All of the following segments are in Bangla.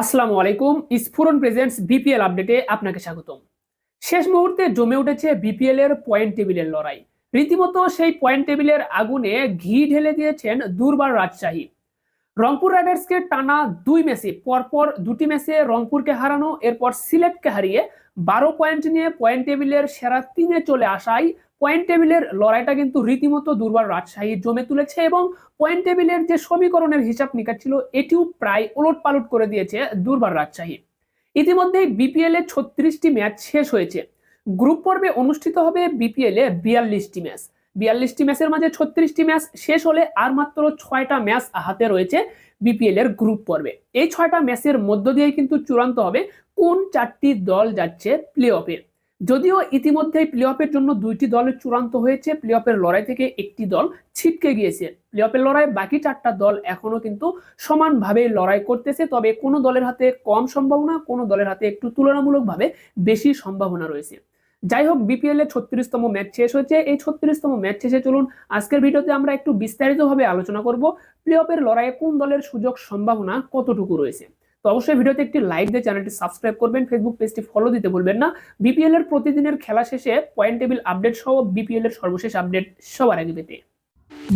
আসসালামু আলাইকুম স্ফুরন প্রেজেন্টস বিপিএল আপডেটে আপনাকে স্বাগতম। শেষ মুহূর্তে জমে উঠেছে বিপিএল এর পয়েন্ট টেবিলের লড়াই। রীতিমতো সেই পয়েন্ট টেবিলের আগুনে ঘি ঢেলে দিয়েছেন দুর্বার রাজশাহী। রংপুর রাইডার্সকে টানা দুই ম্যাচে, পরপর দুটি ম্যাচে রংপুরকে হারানো, এরপর সিলেটকে হারিয়ে বারো পয়েন্ট নিয়ে পয়েন্ট টেবিলের সেরা তিনে চলে আসায় পয়েন্ট টেবিলের লড়াইটা কিন্তু রীতিমতো দুর্বার রাজশাহী জমে তুলেছে এবং পয়েন্ট টেবিলের যে সমীকরণের হিসাব নিকাশ ছিল, এটিও প্রায় ওলট পালট করে দিয়েছে দুর্বার রাজশাহী। ইতিমধ্যে বিপিএল এ ছত্রিশটি ম্যাচ শেষ হয়েছে। গ্রুপ পর্বে অনুষ্ঠিত হবে বিপিএল এ বিয়াল্লিশটি ম্যাচ বিয়াল্লিশটি ম্যাচের মাঝে ছত্রিশটি ম্যাচ শেষ হলে আর মাত্র ছয়টা ম্যাচ হাতে রয়েছে বিপিএল এর গ্রুপ পর্বে। এই ছয়টা ম্যাচের মধ্য দিয়েই কিন্তু চূড়ান্ত হবে কোন চারটি দল যাচ্ছে প্লে অফে যদিও ইতিমধ্যেই প্লে অফের জন্য দুইটি দলের চূড়ান্ত হয়েছে প্লে অফের লড়াই থেকে একটি দল ছিটকে গিয়েছে। প্লে অফের লড়াই বাকি চারটা দল এখনও কিন্তু সমানভাবে লড়াই করতেছে, তবে কোনো দলের হাতে কম সম্ভাবনা, কোনো দলের হাতে একটু তুলনামূলকভাবে বেশি সম্ভাবনা রয়েছে। যাই হোক, বিপিএল এর ছত্রিশতম ম্যাচ শেষ হয়েছে। এই ছত্রিশতম ম্যাচ শেষে চলুন, আজকের ভিডিওতে আমরা একটু বিস্তারিতভাবে আলোচনা করব প্লে অফের লড়াইয়ে কোন দলের সুযোগ সম্ভাবনা কতটুকু রয়েছে। তো অবশ্যই ভিডিওতে একটি লাইক দিয়ে চ্যানেলটি সাবস্ক্রাইব করবেন ফেসবুক পেজটি ফলো দিতে ভুলবেন না। বিপিএল এর প্রতিদিনের খেলা শেষে পয়েন্ট টেবিল আপডেট সহ বিপিএল এর সর্বশেষ আপডেট সবার আগে পেতে।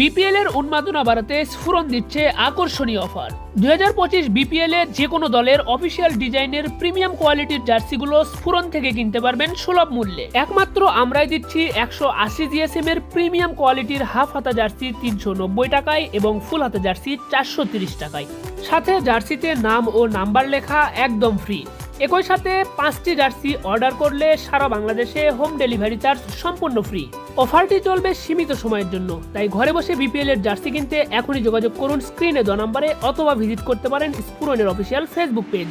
বিপিএল এর উন্মাদনা বাড়াতে স্ফুরন দিচ্ছে আকর্ষণীয় অফার। দুই হাজার পঁচিশ বিপিএল এর যে কোনো দলের অফিসিয়াল ডিজাইনের প্রিমিয়াম কোয়ালিটির জার্সিগুলো স্ফুরন থেকে কিনতে পারবেন সুলভ মূল্যে। একমাত্র আমরাই দিচ্ছি একশো আশি জিএসএম এর প্রিমিয়াম কোয়ালিটির হাফ হাতা জার্সি তিনশো নব্বই টাকায় এবং ফুল হাতা জার্সি চারশো তিরিশ টাকায়। সাথে জার্সিতে নাম ও নাম্বার লেখা একদম ফ্রি একই সাথে পাঁচটি জার্সি অর্ডার করলে সারা বাংলাদেশে হোম ডেলিভারি চার্জ সম্পূর্ণ ফ্রি অফারটি চলবে সীমিত সময়ের জন্য, তাই ঘরে বসে বিপিএল এর জার্সি কিনতে এখনই যোগাযোগ করুন স্ক্রিনে দ নাম্বারে অথবা ভিজিট করতে পারেন স্পুরনের অফিসিয়াল ফেসবুক পেজ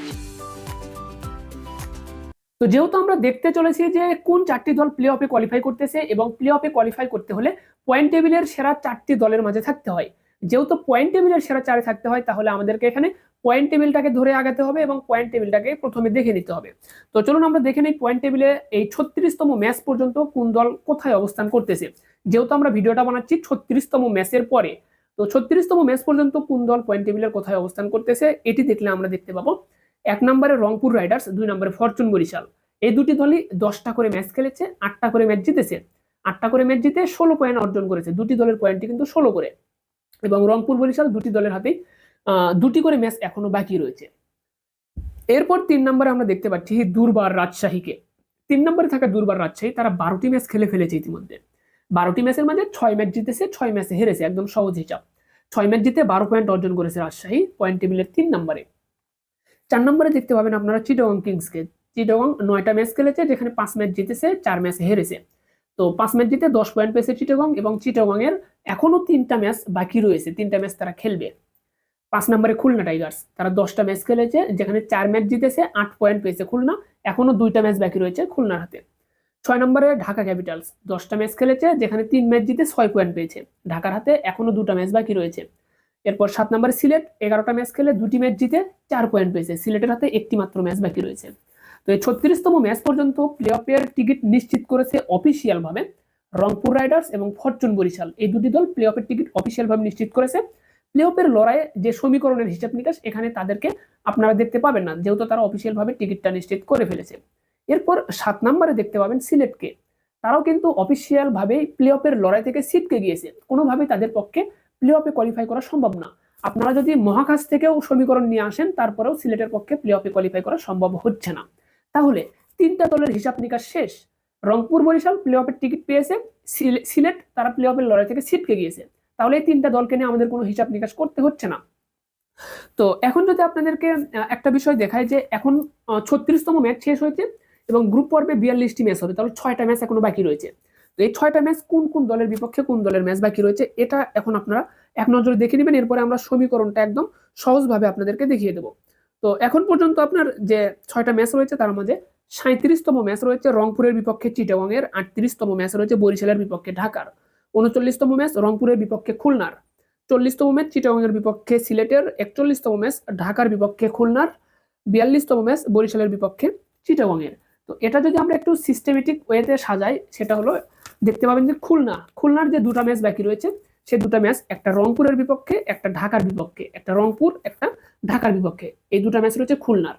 তো যেহেতু আমরা দেখতে চলেছি যে কোন চারটি দল প্লে অফে কোয়ালিফাই করতেছে এবং প্লে অফে কোয়ালিফাই করতে হলে পয়েন্ট টেবিলের সেরা চারটি দলের মাঝে থাকতে হয় যেহেতু পয়েন্ট টেবিলের সেরা চারে থাকতে হয়, তাহলে আমাদেরকে এখানে পয়েন্ট টেবিলটাকে ধরে আগাতে হবে এবং পয়েন্ট টেবিলটাকে প্রথমে দেখে নিতে হবে। তো চলুন আমরা দেখে নিই পয়েন্ট টেবিলে এই ছত্রিশতম ম্যাচ পর্যন্ত কোন দল কোথায় অবস্থান করতেছে। যেহেতু আমরা ভিডিওটা বানাচ্ছি ছত্রিশতম ম্যাচের পরে, তো ছত্রিশতম ম্যাচ পর্যন্ত কোন দল পয়েন্ট টেবিলের কোথায় অবস্থান করতেছে, এটি দেখলে আমরা দেখতে পাবো। এক নম্বরে রংপুর রাইডার্স, দুই নম্বরে ফরচুন বরিশাল। এই দুটি দলই দশটা করে ম্যাচ খেলেছে, আটটা করে ম্যাচ জিতেছে। আটটা করে ম্যাচ জিতে ষোলো পয়েন্ট অর্জন করেছে। দুটি দলের পয়েন্টটি কিন্তু ষোলো করে। এবং রংপুর বরিশাল দুটি দলের হাতেই দুটি করে ম্যাচ এখনও বাকি রয়েছে। এরপর তিন নম্বরে আমরা দেখতে পাচ্ছি দুর্বার রাজশাহীকে। তিন নম্বরে থাকা দুর্বার রাজশাহী, তারা বারোটি ম্যাচ খেলে ফেলেছে ইতিমধ্যে। বারোটি ম্যাচের মাঝে ছয় ম্যাচ জিতেছে, ছয় ম্যাচে হেরেছে, একদম সহজ হিসাব ছয় ম্যাচ জিতে বারো পয়েন্ট অর্জন করেছে রাজশাহী পয়েন্ট টেবিলের তিন নম্বরে। চার নম্বরে দেখতে পাবেন আপনারা চিটগং কিংসকে। চিটগং নয়টা ম্যাচ খেলেছে, যেখানে পাঁচ ম্যাচ জিতেছে, চার ম্যাচ হেরেছে। তো পাঁচ ম্যাচ জিতে দশ পয়েন্ট পেয়েছে চিটাগং এবং চিটগং এর এখনও তিনটা ম্যাচ বাকি রয়েছে। তিনটা ম্যাচ তারা খেলবে। পাঁচ নম্বরে খুলনা টাইগার্স তারা দশটা ম্যাচ খেলেছে, যেখানে চার ম্যাচ জিতেছে, আট পয়েন্ট পেয়েছে খুলনা। এখনও দুইটা ম্যাচ বাকি রয়েছে খুলনার হাতে। ছয় নম্বরে ঢাকা ক্যাপিটালস দশটা ম্যাচ খেলেছে, যেখানে তিন ম্যাচ জিতে ছয় পয়েন্ট পেয়েছে। ঢাকার হাতে এখনও দুটা ম্যাচ বাকি রয়েছে। এরপর সাত নম্বরে সিলেট। এগারোটা ম্যাচ খেলে দুটি ম্যাচ জিতে চার পয়েন্ট পেয়েছে। সিলেটের হাতে একটি মাত্র ম্যাচ বাকি রয়েছে। তো এই ছত্রিশতম ম্যাচ পর্যন্ত প্লে অফের টিকিট নিশ্চিত করেছে অফিসিয়াল ভাবে রংপুর রাইডার্স এবং ফরচুন বরিশাল। এই দুটি দল প্লে অফের টিকিট অফিসিয়াল ভাবে নিশ্চিত করেছে। প্লে অফের লড়াইয়ে যে সমীকরণের হিসাব নিকাশ, এখানে তাদেরকে আপনারা দেখতে পাবেন না, যেহেতু তারা অফিসিয়াল ভাবে টিকিটটা নিশ্চিত করে ফেলেছে। এরপর সাত নম্বরে দেখতে পাবেন সিলেটকে। তারাও কিন্তু অফিসিয়াল ভাবে প্লে অফের লড়াই থেকে সিটকে গিয়েছে। কোনোভাবেই তাদের পক্ষে প্লে অফে কোয়ালিফাই করা সম্ভব না। আপনারা যদি মহাকাশ থেকেও সমীকরণ নিয়ে আসেন, তারপরেও সিলেটের পক্ষে প্লে অফে কোয়ালিফাই করা সম্ভব হচ্ছে না। তাহলে তিনটা দলের হিসাব নিকাশ শেষ। রংপুর বরিশাল প্লে অফের টিকিট পেয়েছে সিলেট তারা প্লে অফের লড়াই থেকে সিটকে গিয়েছে। তাহলে এই তিনটা দলকে নিয়ে আমাদের কোনো হিসাব নিকাশ করতে হচ্ছে না। তো এখন যদি আপনাদেরকে একটা বিষয় দেখায় যে এখন ছত্রিশতম ম্যাচ শেষ হয়েছে এবং গ্রুপ পর্বে বিয়াল্লিশটি ম্যাচ হবে, তাহলে ছয়টা ম্যাচ এখনও বাকি রয়েছে। তো এই ছয়টা ম্যাচ কোন কোন দলের বিপক্ষে কোন দলের ম্যাচ বাকি রয়েছে, এটা এখন আপনারা এক নজরে দেখে নেবেন। এরপরে আমরা সমীকরণটা একদম সহজভাবে আপনাদেরকে দেখিয়ে দেবো। তো এখন পর্যন্ত আপনার যে ছয়টা ম্যাচ রয়েছে, তার মাঝে সাঁত্রিশতম ম্যাচ রয়েছে রংপুরের বিপক্ষে চিটাগং এর আটত্রিশতম ম্যাচ রয়েছে বরিশালের বিপক্ষে ঢাকার, উনচল্লিশতম ম্যাচ রংপুরের বিপক্ষে খুলনার, চল্লিশতম ম্যাচ চিটাগংয়ের বিপক্ষে সিলেটের, একচল্লিশতম ম্যাচ ঢাকার বিপক্ষে খুলনার, বিয়াল্লিশতম ম্যাচ বরিশালের বিপক্ষে চিটাগংয়ের। তো এটা যদি আমরা একটু সিস্টেমেটিক ওয়েতে সাজাই, সেটা হলো দেখতে পাবেন যে খুলনা, খুলনার যে দুটা ম্যাচ বাকি রয়েছে, সে দুটা ম্যাচ একটা রংপুরের বিপক্ষে, একটা ঢাকার বিপক্ষে, একটা রংপুর, একটা ঢাকার বিপক্ষে। এই দুটো ম্যাচ রয়েছে খুলনার।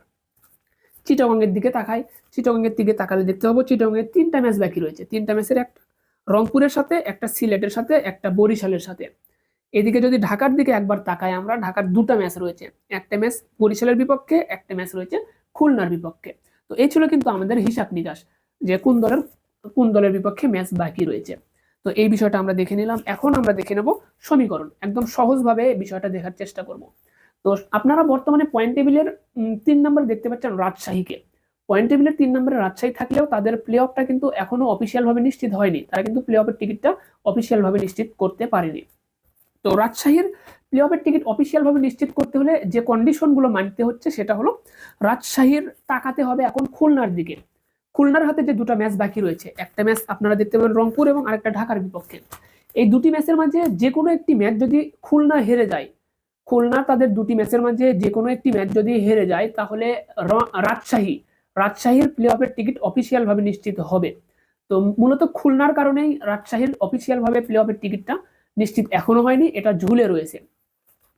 চিটাগংয়ের দিকে তাকাই। চিটাগংয়ের দিকে তাকালে দেখতে পাবো চিটাগংয়ের তিনটা ম্যাচ বাকি রয়েছে। তিনটা ম্যাচের একটা রংপুরের সাথে, একটা সিলেটের সাথে, একটা বরিশালের সাথে। এদিকে যদি ঢাকার দিকে একবার তাকাই আমরা, ঢাকার দুটো ম্যাচ রয়েছে। একটা ম্যাচ বরিশালের বিপক্ষে, একটা ম্যাচ রয়েছে খুলনার বিপক্ষে। তো এই ছিল কিন্তু আমাদের হিসাব নিকাশ, যে কোন দলের কোন দলের বিপক্ষে ম্যাচ বাকি রয়েছে। তো এই বিষয়টা আমরা দেখে নিলাম। এখন আমরা দেখে নেব সমীকরণ। একদম সহজভাবে বিষয়টা দেখার চেষ্টা করব। তো আপনারা বর্তমানে পয়েন্ট টেবিলের তিন নম্বরে দেখতে পাচ্ছেন রাজশাহীকে। পয়েন্ট টেবিলের তিন নম্বরে রাজশাহী থাকলেও তাদের প্লে অফটা কিন্তু এখনও অফিসিয়াল ভাবে নিশ্চিত হয়নি। তারা কিন্তু প্লে অফের টিকিটটা অফিসিয়াল ভাবে নিশ্চিত করতে পারেনি। তো রাজশাহীর প্লে অফের টিকিট অফিসিয়াল ভাবে নিশ্চিত করতে হলে যে কন্ডিশনগুলো মানতে হচ্ছে সেটা হলো রাজশাহীর তাকাতে হবে এখন খুলনার দিকে। খুলনার হাতে যে দুটো ম্যাচ বাকি রয়েছে, একটা ম্যাচ আপনারা দেখতে পাবেন রংপুর এবং আরেকটা ঢাকার বিপক্ষে। এই দুটি ম্যাচের মাঝে যে কোনো একটি ম্যাচ যদি খুলনা হেরে যায় খুলনা তাদের দুটি ম্যাচের মাঝে যে কোনো একটি ম্যাচ যদি হেরে যায়, তাহলে রাজশাহী, রাজশাহীর প্লে অফের টিকিট অফিসিয়াল ভাবে নিশ্চিত হবে। তো মূলত খুলনার কারণেই রাজশাহীর অফিসিয়াল ভাবে প্লে অফের টিকিটটা নিশ্চিত এখনও হয়নি, এটা ঝুলে রয়েছে।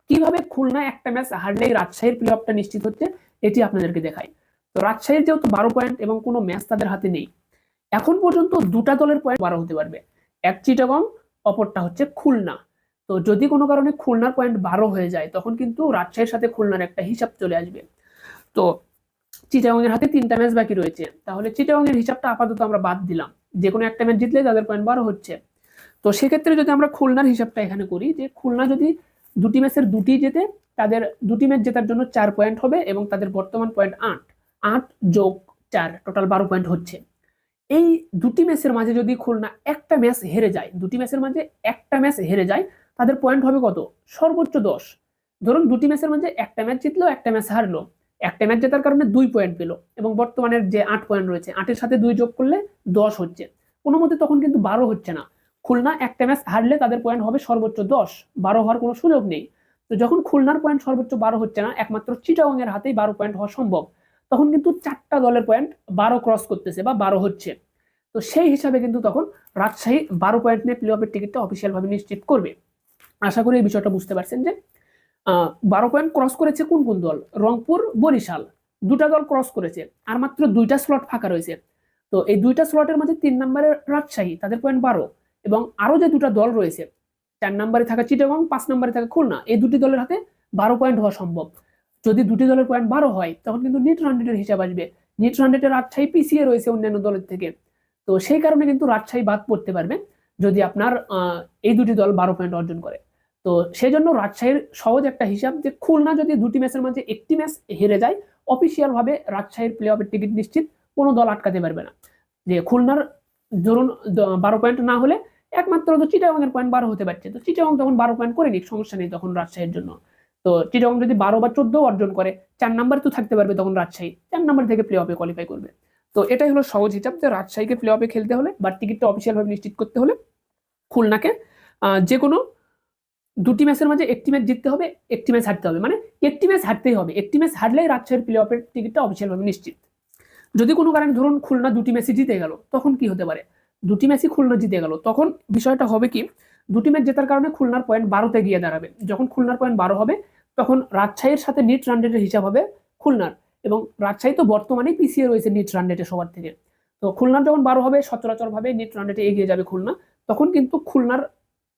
কীভাবে খুলনা একটা ম্যাচ হারলেই রাজশাহীর প্লে অফটা নিশ্চিত হচ্ছে, এটি আপনাদেরকে দেখাই। তো রাজশাহীর যেহেতু বারো পয়েন্ট এবং কোনো ম্যাচ তাদের হাতে নেই, এখন পর্যন্ত দুটা দলের পয়েন্ট বারো হতে পারবে। এক চিটাগং, অপরটা হচ্ছে খুলনা। তো যদি কোনো কারণে খুলনার পয়েন্ট বারো হয়ে যায়, তখন কিন্তু রাজশাহীর সাথে খুলনার একটা হিসাব চলে আসবে। তো চিটাগংয়ের হাতে তিনটা ম্যাচ বাকি রয়েছে। তাহলে চিটাগংয়ের হিসাবটা আপাতত আমরা বাদ দিলাম। যে কোনো একটা ম্যাচ জিতলে তাদের পয়েন্ট বারো হচ্ছে। তো সেক্ষেত্রে যদি আমরা খুলনার হিসাবটা এখানে করি, যে খুলনা যদি দুটি ম্যাচের দুটি জেতে, তাদের দুটি ম্যাচ জেতার জন্য চার পয়েন্ট হবে এবং তাদের বর্তমান পয়েন্ট আট। আট যোগ চার টোটাল বারো পয়েন্ট হচ্ছে। এই দুটি ম্যাচের মাঝে যদি খুলনা একটা ম্যাচ হেরে যায়, দুটি ম্যাচের মাঝে একটা ম্যাচ হেরে যায় তাদের পয়েন্ট হবে কত? সর্বোচ্চ দশ। ধরুন দুটি ম্যাচের মাঝে একটা ম্যাচ জিতলো, একটা ম্যাচ হারলো। একটা ম্যাচ জেতার কারণে দুই পয়েন্ট পেল এবং বর্তমানের যে আট পয়েন্ট রয়েছে, আটের সাথে দুই যোগ করলে দশ হচ্ছে। কোনো মতে তখন কিন্তু বারো হচ্ছে না। খুলনা একটা ম্যাচ হারলে তাদের পয়েন্ট হবে সর্বোচ্চ দশ। বারো হওয়ার কোনো সুযোগ নেই। তো যখন খুলনার পয়েন্ট সর্বোচ্চ বারো হচ্ছে না, একমাত্র চিটাগংয়ের হাতেই বারো পয়েন্ট হওয়া সম্ভব। তখন কিন্তু চারটা দলের পয়েন্ট বারো ক্রস করতেছে বা বারো হচ্ছে। তো সেই হিসাবে কিন্তু তখন রাজশাহী বারো পয়েন্ট নিয়ে প্লে অফের টিকিটটা অফিসিয়াল ভাবে নিশ্চিত করবে। আশা করি এই বিষয়টা বুঝতে পারছেন যে বারো পয়েন্ট ক্রস করেছে কোন কোন দল? রংপুর, বরিশাল। দুটা দল ক্রস করেছে, আর মাত্র দুইটা স্লট ফাঁকা রয়েছে। তো এই দুইটা স্লটের মাঝে তিন নম্বরের রাজশাহী, তাদের পয়েন্ট বারো। এবং আরও যে দুটা দল রয়েছে, চার নম্বরে থাকা চিটাগং, পাঁচ নম্বরে থাকা খুলনা, এই দুটি দলের হাতে বারো পয়েন্ট হওয়া সম্ভব। যদি দুটি দলের পয়েন্ট বারো হয়, তখন কিন্তু নিট রানডেটের হিসাব আসবে। নিট রানডেটের রাজশাহী পিছিয়ে রয়েছে অন্যান্য দলের থেকে। তো সেই কারণে কিন্তু রাজশাহী বাদ পড়তে পারবে, যদি আপনার এই দুটি দল বারো পয়েন্ট অর্জন করে। তো সেই জন্য রাজশাহীর সহজ একটা হিসাব যে খুলনা যদি দুটি ম্যাচের মাঝে একটি ম্যাচ হেরে যায় অফিসিয়াল ভাবে রাজশাহীর প্লে অফের টিকিট নিশ্চিত কোনো দল আটকাতে পারবে না। যে খুলনার ধরুন বারো পয়েন্ট না হলে একমাত্র তো চিটাগংয়ের পয়েন্ট বারো হতে পারছে। তো চিটাগং তখন বারো পয়েন্ট করে নিক, সমস্যা নেই তখন রাজশাহীর জন্য। তো চিটাগং যদি বারো বা চোদ্দ অর্জন করে, চার নাম্বারে তো থাকতে পারবে তখন রাজশাহী। চার নাম্বার থেকে প্লে অফে কোয়ালিফাই করবে। তো এটাই হলো সহজ হিসাব যে রাজশাহীকে প্লে অফে খেলতে হলে বা টিকিটটা অফিসিয়াল ভাবে নিশ্চিত করতে হলে খুলনাকে যে কোনো দুটি ম্যাচের মাঝে একটি ম্যাচ জিততে হবে, একটি ম্যাচ হারতে হবে। মানে একটি ম্যাচ হারতেই হবে। একটি ম্যাচ হারলেই রাজশাহীর প্লে অফের টিকিটটা অফিসিয়াল ভাবে নিশ্চিত। যদি কোনো কারণে ধরুন খুলনা দুটি ম্যাচই জিতে গেল, তখন কি হতে পারে? দুটি ম্যাচই খুলনা জিতে গেল, তখন বিষয়টা হবে কি? দুটি ম্যাচ জেতার কারণে খুলনার পয়েন্ট বারোতে গিয়ে দাঁড়াবে। যখন খুলনার পয়েন্ট বারো হবে, তখন রাজশাহীর সাথে নিট রানডেটের হিসাব হবে খুলনার। এবং রাজশাহী তো বর্তমানেই পিছিয়ে রয়েছে নিট রানডেটে সবার থেকে। তো খুলনার যখন বারো হবে সচরাচরভাবে নিট রানডেটে এগিয়ে যাবে খুলনা, তখন কিন্তু খুলনার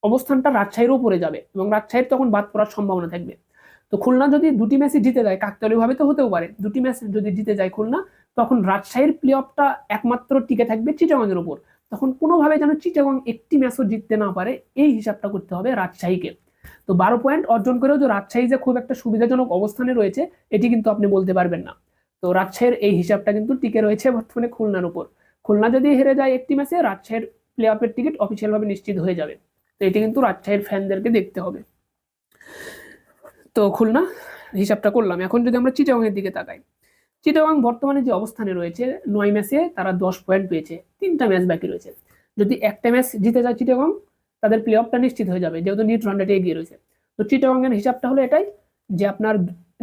অবস্থানটা রাজশাহীর উপরে যাবে এবং রাজশাহীর তখন বাদ পড়ার সম্ভাবনা থাকবে। তো খুলনা যদি দুটি ম্যাচই জিতে যায়, কাকতালীয়ভাবে তো হতেও পারে, দুটি ম্যাচ যদি জিতে যায় খুলনা, তখন রাজশাহীর প্লে অফটা একমাত্র টিকে থাকবে চিটাগংয়ের উপর তখন কোনোভাবে যেন চিটাগং একটি ম্যাচও জিততে না পারে, এই হিসাবটা করতে হবে রাজশাহীকে। তো বারো পয়েন্ট অর্জন করেও যে রাজশাহী যে খুব একটা সুবিধাজনক অবস্থানে রয়েছে, এটি কিন্তু আপনি বলতে পারবেন না। তো রাজশাহীর এই হিসাবটা কিন্তু টিকে রয়েছে বর্তমানে খুলনার উপর খুলনা যদি হেরে যায় একটি ম্যাচে রাজশাহীর প্লে অফের টিকিট অফিসিয়ালভাবে নিশ্চিত হয়ে যাবে। এটি কিন্তু রাজশাহীর ফ্যানদেরকে দেখতে হবে। তো খুলনা, হিসাবটা করলাম। এখন যদি আমরা চিটাগংয়ের দিকে তাকাই, চিটাগং বর্তমানে যে অবস্থানে রয়েছে, নয় ম্যাচে তারা দশ পয়েন্ট পেয়েছে, তিনটা ম্যাচ বাকি রয়েছে। যদি একটা ম্যাচ জিতে যায় চিটাগং, তাদের প্লে অফটা নিশ্চিত হয়ে যাবে, যেহেতু নিট রানডেটে এগিয়ে রয়েছে। তো চিটাগংয়ের হিসাবটা হলো এটাই যে আপনার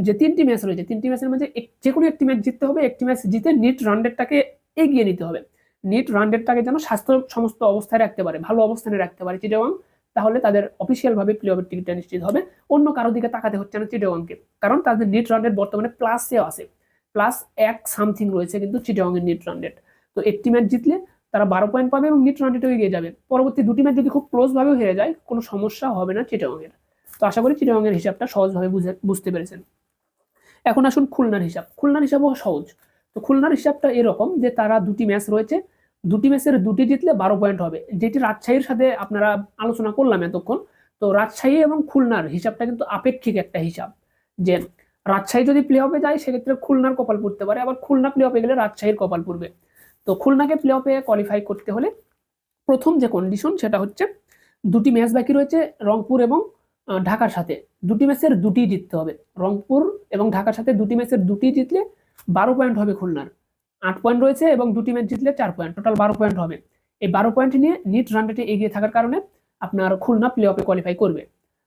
যে তিনটি ম্যাচ রয়েছে, তিনটি ম্যাচের মধ্যে যে কোনো একটি ম্যাচ জিততে হবে, একটি ম্যাচ জিতে নিট রানডেটটাকে এগিয়ে নিতে হবে। নিট রানডেটটাকে যেন স্বাস্থ্য সমস্ত অবস্থায় রাখতে পারে, ভালো অবস্থানে রাখতে পারে চিটাগং তাহলে তাদের অফিসিয়াল ভাবে প্লে অফের টিকিটটা নিশ্চিত হবে। অন্য কারও দিকে তাকাতে হচ্ছে না চিটাগংকে কারণ তাদের নেট রান রেট বর্তমানে প্লাসেও আছে। প্লাস এক সামথিং রয়েছে কিন্তু চিটাগং এর নেট রান রেট তো একটি ম্যাচ জিতলে তারা বারো পয়েন্ট পাবে এবং নেট রান রেটেও এগিয়ে যাবে। পরবর্তী দুটি ম্যাচ যদি খুব ক্লোজ ভাবে হয়ে যায়, কোনো সমস্যা হবে না চিটাগং এর তো আশা করি চিটাগং এর হিসাবটা সহজভাবে বুঝে বুঝতে পেরেছেন। এখন আসুন খুলনার হিসাব। খুলনার হিসাবও সহজ। তো খুলনার হিসাবটা এরকম যে তারা দুটি ম্যাচ রয়েছে দুটি ম্যাচের দুটি জিতলে বারো পয়েন্ট হবে। যেটি রাজশাহীর সাথে আপনারা আলোচনা করলাম এতক্ষণ। তো রাজশাহী এবং খুলনার হিসাবটা কিন্তু আপেক্ষিক একটা হিসাব। যে রাজশাহী যদি প্লে অফে যায়, সেক্ষেত্রে খুলনার কপাল পড়তে পারে, আবার খুলনা প্লে অফে গেলে রাজশাহীর কপাল পড়বে। তো খুলনাকে প্লে অফে কোয়ালিফাই করতে হলে প্রথম যে কন্ডিশন সেটা হচ্ছে দুটি ম্যাচ বাকি রয়েছে রংপুর এবং ঢাকার সাথে। দুটি ম্যাচের দুটি জিততে হবে। রংপুর এবং ঢাকার সাথে দুটি ম্যাচের দুটি জিতলে বারো পয়েন্ট হবে খুলনার। আট পয়েন্ট রয়েছে এবং দুটি ম্যাচ জিতলে চার পয়েন্ট টোটাল বারো পয়েন্ট হবে। এই বারো পয়েন্ট নিয়ে নিট রান রেটে এগিয়ে থাকার কারণে আপনার খুলনা প্লে অফে কোয়ালিফাই করবে।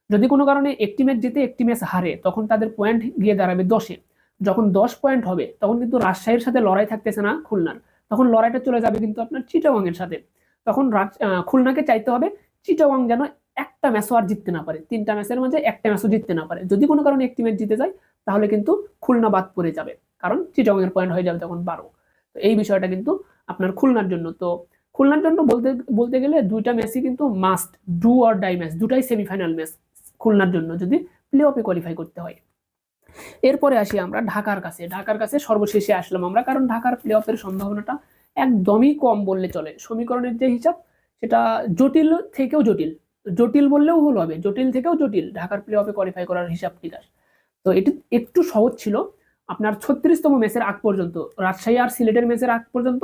যদি কোনো কারণে একটি ম্যাচ জিতে একটি ম্যাচ হারে, তখন তাদের পয়েন্ট গিয়ে দাঁড়াবে দশে। যখন দশ পয়েন্ট হবে, তখন কিন্তু রাজশাহীর সাথে লড়াই থাকতেছে না খুলনার। তখন লড়াইটা চলে যাবে কিন্তু আপনার চিটাগং এর সাথে। তখন খুলনাকে চাইতে হবে চিটাগং যেন একটা ম্যাচও আর জিততে না পারে। তিনটা ম্যাচের মাঝে একটা ম্যাচও জিততে না পারে। যদি কোনো কারণে একটি ম্যাচ জিতে যায়, তাহলে কিন্তু খুলনা বাদ পড়ে যাবে। কারণ চিটাগং এর পয়েন্ট হয়ে যাবে তখন বারো। তো এই বিষয়টা কিন্তু আপনার খুলনার জন্য। তো খুলনার জন্য বলতে বলতে গেলে দুইটা ম্যাচই কিন্তু must do or die match দুটাই সেমিফাইনাল ম্যাচ খুলনার জন্য যদি প্লে অফে কোয়ালিফাই করতে হয়। এরপরে আসি আমরা ঢাকার কাছে। ঢাকার কাছে সর্বশেষে আসলাম আমরা, কারণ ঢাকার প্লে অফের সম্ভাবনাটা একদমই কম বললে চলে। সমীকরণের যে হিসাব, সেটা জটিল থেকেও জটিল। জটিল বললেও ভুল হবে। জটিল থেকেও জটিল ঢাকার প্লে অফে কোয়ালিফাই করার হিসাব নিকাশ। তো এটি একটু সহজ ছিল। আপনার ছত্রিশতম ম্যাচের আগ পর্যন্ত, রাজশাহী আর সিলেটের ম্যাচের আগ পর্যন্ত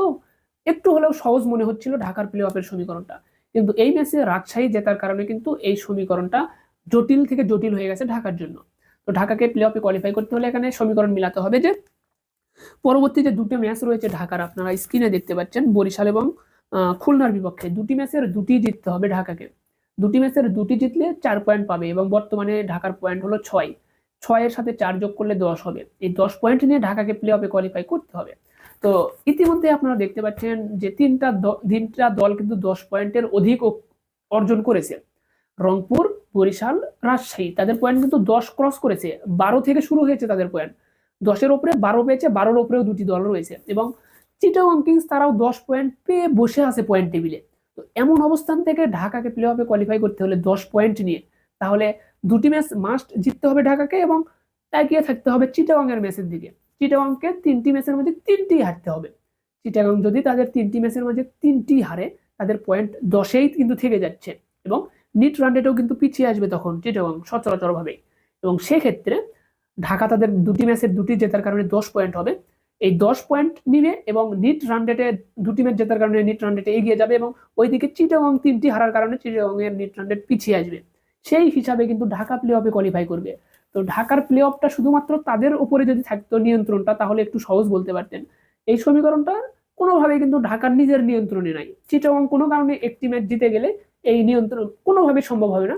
একটু হলেও সহজ মনে হচ্ছিল ঢাকার প্লে অফের সমীকরণটা। কিন্তু এই ম্যাচে রাজশাহী জেতার কারণে কিন্তু এই সমীকরণটা জটিল থেকে জটিল হয়ে গেছে ঢাকার জন্য। তো ঢাকাকে প্লে অফে কোয়ালিফাই করতে হলে এখানে সমীকরণ মিলাতে হবে যে, পরবর্তী যে দুটো ম্যাচ রয়েছে ঢাকার, আপনারা স্ক্রিনে দেখতে পাচ্ছেন, বরিশাল এবং খুলনার বিপক্ষে। দুটি ম্যাচের দুটি জিততে হবে ঢাকাকে। দুটি ম্যাচের দুটি জিতলে চার পয়েন্ট পাবে এবং বর্তমানে ঢাকার পয়েন্ট হলো ছয়। ছয়ের সাথে চার যোগ করলে দশ হবে। এই দশ পয়েন্ট নিয়ে ঢাকাকে প্লে অফে কোয়ালিফাই করতে হবে। তো ইতিমধ্যে আপনারা দেখতে পাচ্ছেন যে তিনটা তিনটা দল কিন্তু দশ পয়েন্টের অধিক অর্জন করেছে। রংপুর, বরিশাল, রাজশাহী, তাদের পয়েন্ট কিন্তু দশ ক্রস করেছে। বারো থেকে শুরু হয়েছে তাদের পয়েন্ট দশের ওপরে বারো পেয়েছে, বারোর ওপরেও দুটি দল রয়েছে। এবং চিটাগং কিংস তারাও দশ পয়েন্ট পেয়ে বসে আছে পয়েন্ট টেবিলে তো এমন অবস্থান থেকে ঢাকাকে প্লে অফে কোয়ালিফাই করতে হলে দশ পয়েন্ট নিয়ে। তাহলে দুটি ম্যাচ মাস্ট জিততে হবে ঢাকাকে এবং এগিয়ে থাকতে হবে চিটাগং এর ম্যাচের দিকে। চিটাগংকে তিনটি ম্যাচের মধ্যে তিনটি হারতে হবে। চিটাগং যদি তাদের তিনটি ম্যাচের মধ্যে তিনটি হারে, তাদের পয়েন্ট দশেই কিন্তু থেকে যাচ্ছে এবং নিট রান রেটেও কিন্তু পিছিয়ে আসবে তখন চিটাগং সচরাচরভাবে এবং সেক্ষেত্রে ঢাকা তাদের দুটি ম্যাচের দুটি জেতার কারণে দশ পয়েন্ট হবে। এই দশ পয়েন্ট নিবে এবং নিট রান রেটে দুটি ম্যাচ জেতার কারণে নিট রান রেটে এগিয়ে যাবে এবং ওইদিকে চিটাগং তিনটি হারার কারণে চিটাগং এর নিট রান রেট পিছিয়ে আসবে। সেই হিসাবে কিন্তু ঢাকা প্লে অফে কোয়ালিফাই করবে। তো ঢাকার প্লে অফটা শুধুমাত্র তাদের উপরে যদি থাকতো নিয়ন্ত্রণটা, তাহলে একটু সহজ বলতে পারতেন। এই সমীকরণটা কোনোভাবে কিন্তু ঢাকার নিজের নিয়ন্ত্রণে নাই। চিটাগং কোনো কারণে একটি ম্যাচ জিতে গেলে এই নিয়ন্ত্রণ কোনোভাবে সম্ভব হবে না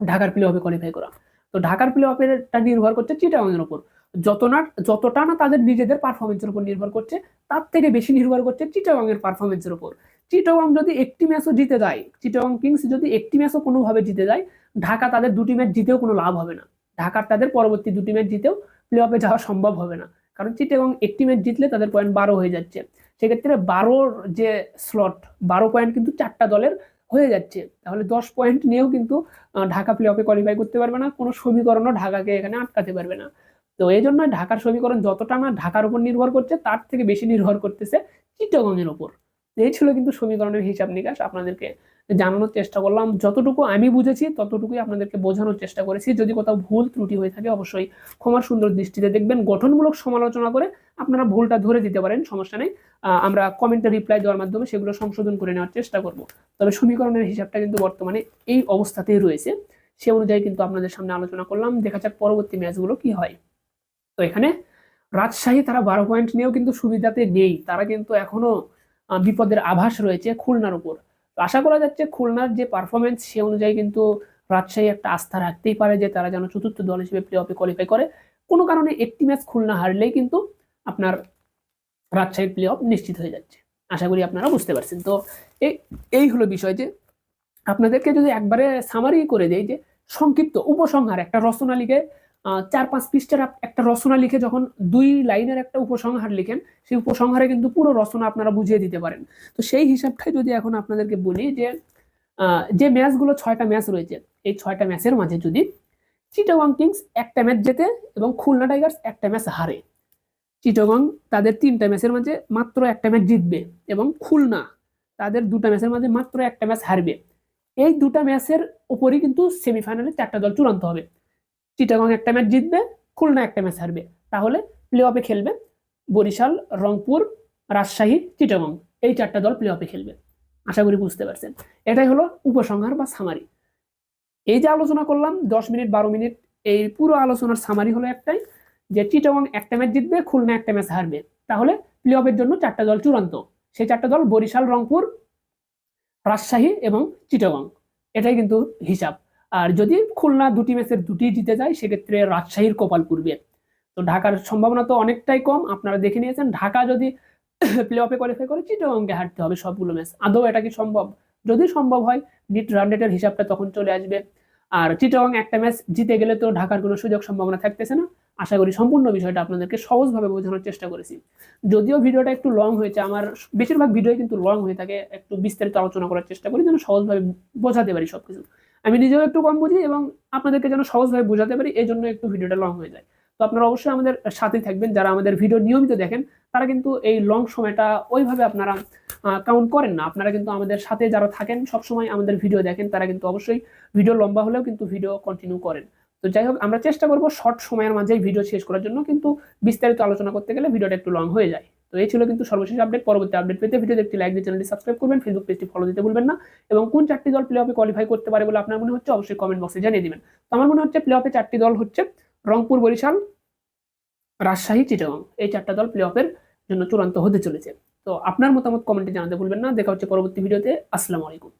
ঢাকার প্লে অফে কোয়ালিফাই করা। তো ঢাকার প্লে অফেরটা নির্ভর করছে চিটাগং এর উপর। যত না, যতটা না তাদের নিজেদের পারফরমেন্সের উপর নির্ভর করছে, তার থেকে বেশি নির্ভর করছে চিটাগং এর পারফরমেন্সের উপর। চিটাগং যদি একটি ম্যাচও জিতে যায়, চিটাগং কিংস যদি একটি ম্যাচও কোনোভাবে জিতে যায় ঢাকা তাদের দুটি ম্যাচ জিতেও কোনো লাভ হবে না। ঢাকার তাদের পরবর্তী দুটি ম্যাচ জিতেও প্লে অফে যাওয়া সম্ভব হবে না। কারণ চিটাগং একটি ম্যাচ জিতলে তাদের পয়েন্ট বারো হয়ে যাচ্ছে। সেক্ষেত্রে বারোর যে স্লট বারো পয়েন্ট কিন্তু চারটা দলের হয়ে যাচ্ছে। তাহলে দশ পয়েন্ট নিয়েও কিন্তু ঢাকা প্লে অফে কোয়ালিফাই করতে পারবে না। কোনো সমীকরণও ঢাকাকে এখানে আটকাতে পারবে না। তো এই জন্য ঢাকার সমীকরণ যতটা না ঢাকার উপর নির্ভর করছে, তার থেকে বেশি নির্ভর করতেছে চিটাগং এর উপর। এই ছিল কিন্তু সমীকরণের হিসাব নিকাশ। আপনাদেরকে জানানোর চেষ্টা করলাম। যতটুকু আমি বুঝেছি, ততটুকুই আপনাদেরকে বোঝানোর চেষ্টা করেছি। যদি কোথাও ভুল ত্রুটি হয়ে থাকে, অবশ্যই ক্ষমার সুন্দর দৃষ্টিতে দেখবেন। গঠনমূলক সমালোচনা করে আপনারা ভুলটা ধরে দিতে পারেন, সমস্যা নেই। আমরা কমেন্টে রিপ্লাই দেওয়ার মাধ্যমে সেগুলো সংশোধন করে নেওয়ার চেষ্টা করব। তবে সমীকরণের হিসাবটা কিন্তু বর্তমানে এই অবস্থাতেই রয়েছে। সে অনুযায়ী কিন্তু আপনাদের সামনে আলোচনা করলাম। দেখা যাক পরবর্তী ম্যাচগুলো কি হয়। তো এখানে রাজশাহী তারা বারো পয়েন্ট নিয়েও কিন্তু সুবিধাতে নেই। তারা কিন্তু এখনও বিপদের আভাস রয়েছে খুলনার উপর। আশা করা যাচ্ছে খুলনার যে পারফরমেন্স সে অনুযায়ী কিন্তু রাজশাহী একটা আস্থা রাখতেই পারে যে তারা যেন চতুর্থ দল হিসেবে প্লে অফে কোয়ালিফাই করে। কোনো কারণে একটি ম্যাচ খুলনা হারলেই কিন্তু আপনার রাজশাহীর প্লে অফ নিশ্চিত হয়ে যাচ্ছে। আশা করি আপনারা বুঝতে পারছেন। তো এই এই হলো বিষয় যে আপনাদেরকে যদি একবারে সামারি করে দেই যে সংক্ষিপ্ত উপসংহার একটা রচনা চার পাঁচ পৃষ্ঠার একটা রচনা লিখে যখন দুই লাইনের একটা উপসংহার লিখেন, সেই উপসংহারে কিন্তু পুরো রচনা আপনারা বুঝিয়ে দিতে পারেন। তো সেই হিসাবটাই যদি এখন আপনাদেরকে বলি যে যে ম্যাচগুলো, ছয়টা ম্যাচ রয়েছে, এই ছয়টা ম্যাচের মাঝে যদি চিটাগং কিংস একটা ম্যাচ জেতে এবং খুলনা টাইগার্স একটা ম্যাচ হারে, চিটাগং তাদের তিনটা ম্যাচের মাঝে মাত্র একটা ম্যাচ জিতবে এবং খুলনা তাদের দুটা ম্যাচের মাঝে মাত্র একটা ম্যাচ হারবে। এই দুটা ম্যাচের উপরই কিন্তু সেমিফাইনালে চারটা দল চূড়ান্ত হবে। চিটাগং একটা ম্যাচ জিতবে খুলনা একটা ম্যাচ হারবে তাহলে প্লে অফে খেলবে বরিশাল রংপুর রাজশাহী চিটাগং এই চারটা দল প্লে অফে খেলবে আশা করি বুঝতে পারছেন এটাই হলো উপসংহার বা সামারি এই যে আলোচনা করলাম দশ মিনিট বারো মিনিট এই পুরো আলোচনার সামারি হলো একটাই যে চিটাগং একটা ম্যাচ জিতবে খুলনা একটা ম্যাচ হারবে তাহলে প্লে অফের জন্য চারটা দল চূড়ান্ত সেই চারটা দল বরিশাল রংপুর রাজশাহী এবং চিটাগং এটাই কিন্তু হিসাব আর যদি খুলনা দুটি ম্যাচের দুটি জিতে যায়, সেক্ষেত্রে রাজশাহীর কপাল পূর্বে তো ঢাকার সম্ভাবনা তো অনেকটাই কম। আপনারা দেখে নিয়েছেন, ঢাকা যদি প্লে অফে কোয়ালিফাই করে, চিটাগংকে হারতে হবে সবগুলো ম্যাচ। আদৌ এটা কি সম্ভব? যদি সম্ভব হয় নিট রান রেটের হিসাবটা তখন চলে আসবে। আর চিটাগং একটা ম্যাচ জিতে গেলে তো ঢাকার কোনো সুযোগ সম্ভাবনা থাকতেছে না। আশা করি সম্পূর্ণ বিষয়টা আপনাদেরকে সহজভাবে বোঝানোর চেষ্টা করেছি। যদিও ভিডিওটা একটু লং হয়েছে, আমার বেশিরভাগ ভিডিও কিন্তু লং হয়ে থাকে। একটু বিস্তারিত আলোচনা করার চেষ্টা করি, যেন সহজভাবে বোঝাতে পারি সবকিছু। আমি নিজেও একটু কম বুঝি এবং আপনাদেরকে যেন সহজভাবে বোঝাতে পারি, এই জন্য একটু ভিডিওটা লং হয়ে যায়। তো আপনারা অবশ্যই আমাদের সাথেই থাকবেন। যারা আমাদের ভিডিও নিয়মিত দেখেন, তারা কিন্তু এই লং সময়টা ওইভাবে আপনারা কাউন্ট করেন না। আপনারা কিন্তু আমাদের সাথে যারা থাকেন, সবসময় আমাদের ভিডিও দেখেন, তারা কিন্তু অবশ্যই ভিডিও লম্বা হলেও কিন্তু ভিডিও কন্টিনিউ করেন। তো যাই হোক, আমরা চেষ্টা করব শর্ট সময়ের মাঝেই ভিডিও শেষ করার জন্য, কিন্তু বিস্তারিত আলোচনা করতে গেলে ভিডিওটা একটু লং হয়ে যায়। তো এই ছিল কিন্তু সর্বশেষ আপডেট পরবর্তী আপডেট পেতে ভিডিও একটি লাইক দিয়ে চ্যানেলটি সাবস্ক্রাইব করবেন ফেসবুক পেজটি ফলো দিতে ভুলবেন না এবং কোন চারটি দল প্লে অফে কোয়ালিফাই করতে পারে বলে আপনার মনে হচ্ছে অবশ্যই কমেন্ট বক্সে জানিয়ে দিবেন। তো আমার মনে হচ্ছে প্লে অফে চারটি দল হচ্ছে রংপুর, বরিশাল, রাজশাহী, চিটাগং। এই চারটা দল প্লে অফের জন্য চূড়ান্ত হতে চলেছে। তো আপনার মতামত কমেন্টে জানাতে ভুলবেন না। দেখা হচ্ছে পরবর্তী ভিডিওতে। আসসালামু আলাইকুম।